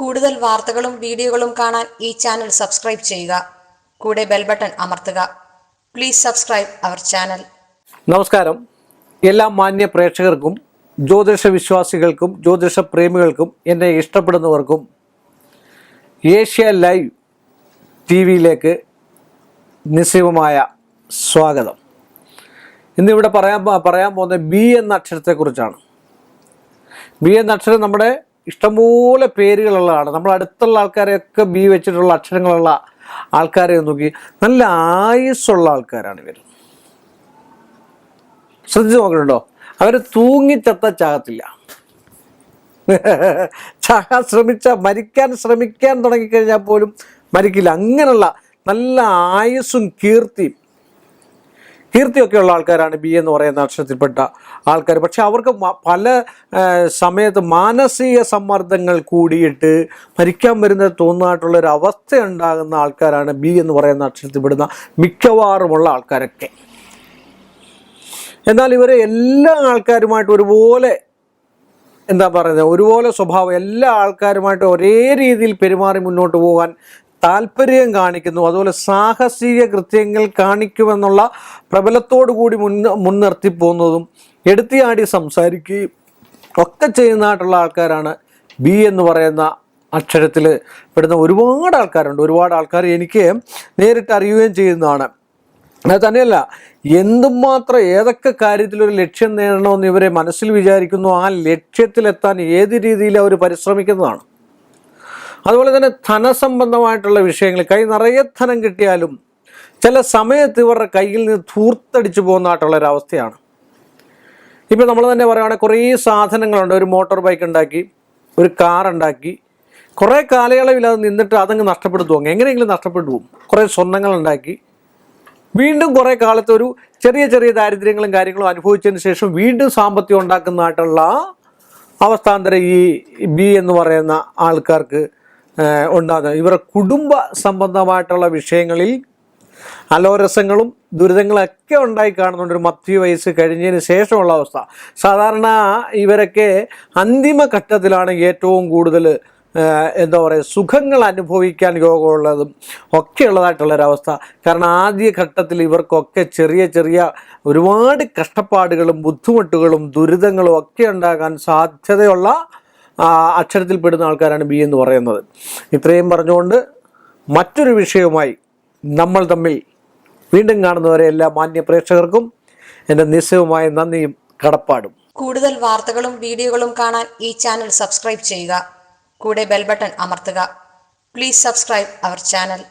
കൂടുതൽ വാർത്തകളും വീഡിയോകളും കാണാൻ ഈ ചാനൽ സബ്സ്ക്രൈബ് ചെയ്യുക. കൂടെ ബെൽ ബട്ടൺ അമർത്തുക. Please subscribe our channel. നമസ്കാരം. എല്ലാ മാന്യ പ്രേക്ഷകർക്കും ജ്യോതിഷ വിശ്വാസികൾക്കും ജ്യോതിഷ പ്രേമികൾക്കും എന്നെ ഇഷ്ടപ്പെടുന്നവർക്കും ഏഷ്യ ലൈവ് ടി വിയിലേക്ക് നിസ്സീമമായ സ്വാഗതം. ഇന്നിവിടെ പറയാൻ പറയാൻ പോകുന്ന ബി എന്ന അക്ഷരത്തെക്കുറിച്ചാണ്. ബി എന്ന അക്ഷരം നമ്മുടെ ഇഷ്ടംപോലെ പേരുകളുള്ളതാണ്. നമ്മൾ അടുത്തുള്ള ആൾക്കാരെയൊക്കെ ബി വെച്ചിട്ടുള്ള അക്ഷരങ്ങളുള്ള ആൾക്കാരെ നോക്കി. നല്ല ആയുസ്സുള്ള ആൾക്കാരാണ് ഇവർ ശ്രദ്ധിച്ച് നോക്കുന്നുണ്ടോ അവർ തൂങ്ങിച്ചത്ത ചാകത്തില്ല. ചാകാൻ ശ്രമിച്ച മരിക്കാൻ ശ്രമിക്കാൻ തുടങ്ങിക്കഴിഞ്ഞാൽ പോലും മരിക്കില്ല. അങ്ങനെയുള്ള നല്ല ആയുസ്സും കീർത്തിയും കീർത്തിയൊക്കെ ഉള്ള ആൾക്കാരാണ് ബി എന്ന് പറയുന്ന നക്ഷത്രത്തിൽപ്പെട്ട ആൾക്കാർ പക്ഷെ അവർക്ക് പല സമയത്ത് മാനസിക സമ്മർദ്ദങ്ങൾ കൂടിയിട്ട് മരിക്കാൻ വരുന്ന തോന്നായിട്ടുള്ള ഒരു അവസ്ഥ ഉണ്ടാകുന്ന ആൾക്കാരാണ് ബി എന്ന് പറയുന്ന നക്ഷത്രത്തിൽപ്പെടുന്ന മിക്കവാറുമുള്ള ആൾക്കാരൊക്കെ. എന്നാൽ ഇവരെ എല്ലാ ആൾക്കാരുമായിട്ട് ഒരുപോലെ എന്താ പറയുന്നത് ഒരുപോലെ സ്വഭാവം എല്ലാ ആൾക്കാരുമായിട്ട് ഒരേ രീതിയിൽ പെരുമാറി മുന്നോട്ട് പോകാൻ താല്പര്യം കാണിക്കുന്നു. അതുപോലെ സാഹസിക കൃത്യങ്ങൾ കാണിക്കുമെന്നുള്ള പ്രബലത്തോടു കൂടി മുൻ മുൻനിർത്തി പോകുന്നതും എടുത്തിയാടി സംസാരിക്കുകയും ഒക്കെ ചെയ്യുന്നതായിട്ടുള്ള ആൾക്കാരാണ് ബി എന്ന് പറയുന്ന അക്ഷരത്തിൽ പെടുന്ന ഒരുപാട് ആൾക്കാരുണ്ട്. ഒരുപാട് ആൾക്കാർ എനിക്ക് നേരിട്ട് അറിയുകയും ചെയ്യുന്നതാണ്. അത് തന്നെയല്ല എന്തുമാത്രം ഏതൊക്കെ കാര്യത്തിൽ ഒരു ലക്ഷ്യം നേടണമെന്ന് ഇവരെ മനസ്സിൽ വിചാരിക്കുന്നു ആ ലക്ഷ്യത്തിലെത്താൻ ഏത് രീതിയിൽ അവർ പരിശ്രമിക്കുന്നതാണ്. അതുപോലെ തന്നെ ധനസംബന്ധമായിട്ടുള്ള വിഷയങ്ങൾ കൈ നിറയെ ധനം കിട്ടിയാലും ചില സമയത്ത് ഇവരുടെ കയ്യിൽ നിന്ന് ധൂർത്തടിച്ചു പോകുന്നതായിട്ടുള്ള ഒരവസ്ഥയാണ് ഇപ്പം നമ്മൾ തന്നെ പറയുകയാണെങ്കിൽ കുറേ സാധനങ്ങളുണ്ട്. ഒരു മോട്ടോർ ബൈക്ക് ഉണ്ടാക്കി ഒരു കാർ ഉണ്ടാക്കി. കുറേ കാലയളവിൽ അത് നിന്നിട്ട് അതങ്ങ് നഷ്ടപ്പെട്ടു പോകും എങ്ങനെയെങ്കിലും നഷ്ടപ്പെട്ടു പോകും കുറേ സ്വർണങ്ങൾ ഉണ്ടാക്കി. വീണ്ടും കുറേ കാലത്ത് ഒരു ചെറിയ ചെറിയ ദാരിദ്ര്യങ്ങളും കാര്യങ്ങളും അനുഭവിച്ചതിന് ശേഷം വീണ്ടും സാമ്പത്തികം ഉണ്ടാക്കുന്നതായിട്ടുള്ള അവസ്ഥാന്തരം ഈ ബി എന്ന് പറയുന്ന ആൾക്കാർക്ക് ഉണ്ടാകുന്നത്. ഇവരുടെ കുടുംബ സംബന്ധമായിട്ടുള്ള വിഷയങ്ങളിൽ അലോരസങ്ങളും ദുരിതങ്ങളൊക്കെ ഉണ്ടായി കാണുന്നുണ്ട്. ഒരു മധ്യ വയസ്സ് കഴിഞ്ഞതിന് ശേഷമുള്ള അവസ്ഥ. സാധാരണ ഇവരൊക്കെ അന്തിമഘട്ടത്തിലാണ് ഏറ്റവും കൂടുതൽ എന്താ പറയുക സുഖങ്ങൾ അനുഭവിക്കാൻ യോഗമുള്ളതും ഒക്കെ ഉള്ളതായിട്ടുള്ളൊരവസ്ഥ കാരണം ആദ്യ ഘട്ടത്തിൽ ഇവർക്കൊക്കെ ചെറിയ ചെറിയ ഒരുപാട് കഷ്ടപ്പാടുകളും ബുദ്ധിമുട്ടുകളും ദുരിതങ്ങളും ഒക്കെ ഉണ്ടാകാൻ സാധ്യതയുള്ള അക്ഷരത്തിൽപ്പെടുന്ന ആൾക്കാരാണ് ബി എന്ന് പറയുന്നത്. ഇത്രയും പറഞ്ഞുകൊണ്ട് മറ്റൊരു വിഷയവുമായി നമ്മൾ തമ്മിൽ വീണ്ടും കാണുന്നവരെ എല്ലാ മാന്യ പ്രേക്ഷകർക്കും എന്റെ നിസ്സയവുമായ നന്ദിയും കടപ്പാടും. കൂടുതൽ വാർത്തകളും വീഡിയോകളും കാണാൻ ഈ ചാനൽ സബ്സ്ക്രൈബ് ചെയ്യുക. കൂടെ ബെൽ ബട്ടൺ അമർത്തുക. Please subscribe our channel